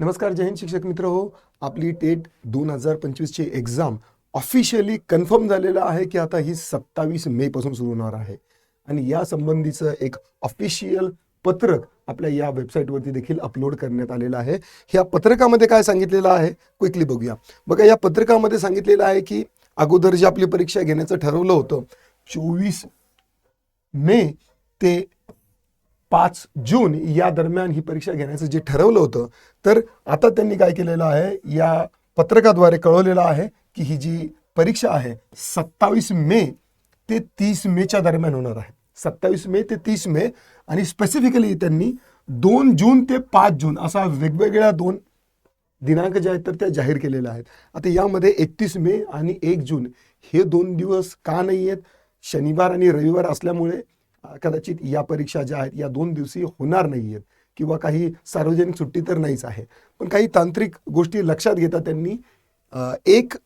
नमस्कार जय हिंद शिक्षक मित्र हो. आपली टेट दोन हजार पंचवीसची एक्झाम ऑफिशियली कन्फर्म झालेलं आहे की आता ही सत्तावीस मे पासून सुरू होणार आहे. आणि या संबंधीचं एक ऑफिशियल पत्रक आपल्या या वेबसाईटवरती देखील अपलोड करण्यात आलेलं आहे. ह्या पत्रकामध्ये काय सांगितलेलं आहे? क्विकली बघूया. बघा या पत्रकामध्ये सांगितलेलं आहे की अगोदर जी आपली परीक्षा घेण्याचं ठरवलं होतं चोवीस मे ते पाच जून या दरम्यान ही परीक्षा घेण्याचं जे ठरवलं होतं तर आता त्यांनी काय केलेलं आहे या पत्रकाद्वारे कळवलेलं आहे की ही जी परीक्षा आहे सत्तावीस मे ते तीस मेच्या दरम्यान होणार आहे. सत्तावीस मे ते तीस मे आणि स्पेसिफिकली त्यांनी दोन जून ते पाच जून असा वेगवेगळ्या दोन दिनांक जे आहेत तर त्या जाहीर केलेल्या आहेत. आता यामध्ये एकतीस मे आणि एक जून हे दोन दिवस का नाही आहेत शनिवार आणि रविवार असल्यामुळे कदाचित या परीक्षा ज्या आहेत या दोन दिवशी होणार नाही आहेत किंवा काही सार्वजनिक सुट्टी तर नाहीच आहे. पण काही तांत्रिक गोष्टी लक्षात घेता त्यांनी एक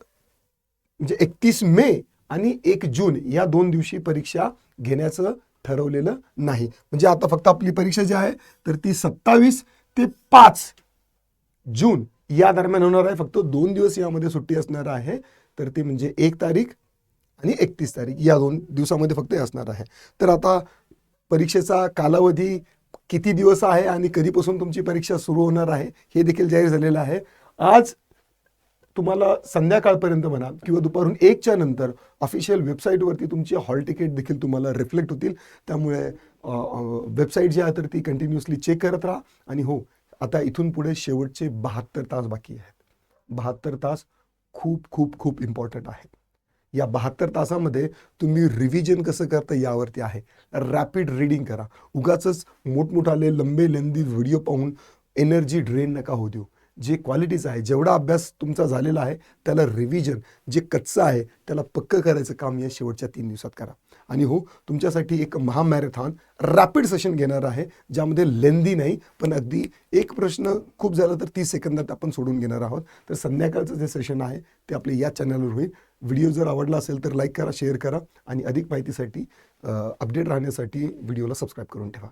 म्हणजे एकतीस मे आणि एक जून या दोन दिवशी परीक्षा घेण्याचं ठरवलेलं नाही. म्हणजे आता फक्त आपली परीक्षा जी आहे तर ती सत्तावीस ते पाच जून या दरम्यान होणार आहे. फक्त दोन दिवस यामध्ये सुट्टी असणार आहे. तर ती म्हणजे एक तारीख आणि एकतीस तारीख या दोन दिवसामध्ये फक्त हे असणार आहे. तर आता परीक्षेचा कालावधी किती दिवस आहे आणि कधीपासून तुमची परीक्षा सुरू होणार आहे हे देखील जाहीर झालेलं आहे. आज तुम्हाला संध्याकाळपर्यंत म्हणा किंवा दुपारून एकच्या नंतर ऑफिशियल वेबसाईटवरती तुमची हॉल तिकीट देखील तुम्हाला रिफ्लेक्ट होतील. त्यामुळे वेबसाईट जी आहे तर ती कंटिन्युअसली चेक करत राहा. आणि हो आता इथून पुढे शेवटचे बहात्तर तास बाकी आहेत. बहात्तर तास खूप खूप खूप इम्पॉर्टंट आहेत. या बहात्तर तासामध्ये तुम्ही रिव्हिजन कसं करता यावरती आहे. रॅपिड रिडिंग करा. उगाच मोठमोठाले लंबे लेंदी व्हिडिओ पाहून एनर्जी ड्रेन नका होऊ देऊ. जे क्वालिटीचं आहे जेवढा अभ्यास तुमचा झालेला आहे त्याला रिव्हिजन जे कच्चं आहे त्याला पक्कं करायचं काम या शेवटच्या तीन दिवसात करा. आणि हो तुमच्यासाठी एक महामॅरेथॉन रॅपिड सेशन घेणार आहे ज्यामध्ये लेंदी नाही पण अगदी एक प्रश्न खूप झाला तर तीस सेकंदात आपण सोडून घेणार आहोत. तर संध्याकाळचं जे सेशन आहे ते आपले या चॅनलवर होईल. व्हिडिओ जर आवडला असेल तर लाईक करा शेअर करा आणि अधिक माहितीसाठी अपडेट राहण्यासाठी व्हिडिओला सबस्क्राईब करून ठेवा.